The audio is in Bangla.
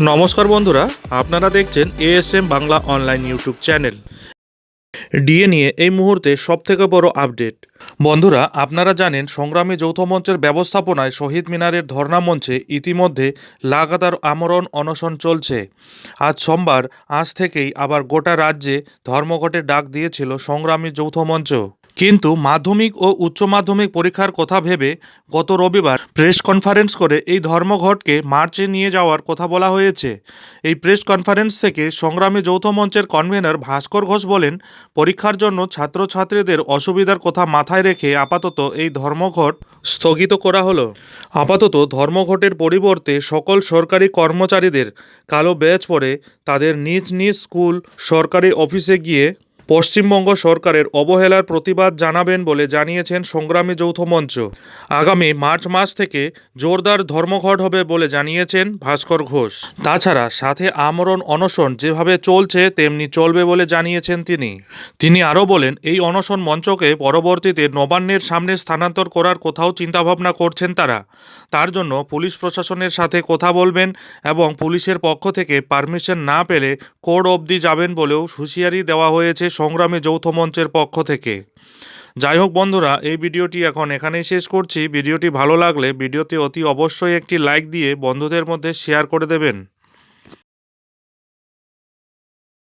নমস্কার বন্ধুরা, আপনারা দেখছেন ASM Bangla online YouTube channel DA নিয়ে এই মুহূর্তে সবথেকে বড় আপডেট বন্ধুরা, আপনারা জানেন, সংগ্রামী যৌথ মঞ্চের ব্যবস্থাপনায় শহীদ মিনারের ধর্ণা মঞ্চে ইতিমধ্যে লাগাতার আমরণ অনশন চলছে। আজ সোমবার, আজ থেকেই আবার গোটা রাজ্যে ধর্মঘটের ডাক দিয়েছিল সংগ্রামী যৌথ মঞ্চ। কিন্তু মাধ্যমিক ও উচ্চ মাধ্যমিক পরীক্ষার কথা ভেবে গত রবিবার প্রেস কনফারেন্স করে এই ধর্মঘটকে মার্চে নিয়ে যাওয়ার কথা বলা হয়েছে। এই প্রেস কনফারেন্স থেকে সংগ্রামী যৌথ মঞ্চের কনভেনর ভাস্কর ঘোষ বলেন, পরীক্ষার জন্য ছাত্রছাত্রীদের অসুবিধার কথা মাথায় রেখে আপাতত এই ধর্মঘট স্থগিত করা হলো। আপাতত ধর্মঘটের পরিবর্তে সকল সরকারি কর্মচারীদের কালো ব্যাচ পরে তাদের নিজ নিজ স্কুল, সরকারি অফিসে গিয়ে পশ্চিমবঙ্গ সরকারের অবহেলার প্রতিবাদ জানাবেন বলে জানিয়েছেন সংগ্রামী যৌথ মঞ্চ। আগামী মার্চ মাস থেকে জোরদার ধর্মঘট হবে বলে জানিয়েছেন ভাস্কর ঘোষ। তাছাড়া সাথে আমরণ অনশন যেভাবে চলছে, তেমনি চলবে বলে জানিয়েছেন তিনি। তিনি আরও বলেন, এই অনশন মঞ্চকে পরবর্তীতে নবান্নের সামনে স্থানান্তর করার কোথাও চিন্তাভাবনা করছেন তারা। তার জন্য পুলিশ প্রশাসনের সাথে কথা বলবেন এবং পুলিশের পক্ষ থেকে পারমিশন না পেলে কোর্ট অবধি যাবেন বলেও হুঁশিয়ারি দেওয়া হয়েছে সংগ্রামী যৌথ মঞ্চের পক্ষ থেকে। যাই হোক বন্ধুরা, এই ভিডিওটি এখন এখানেই শেষ করছি। ভিডিওটি ভালো লাগলে ভিডিওতে অতি অবশ্যই একটি লাইক দিয়ে বন্ধুদের মধ্যে শেয়ার করে দেবেন।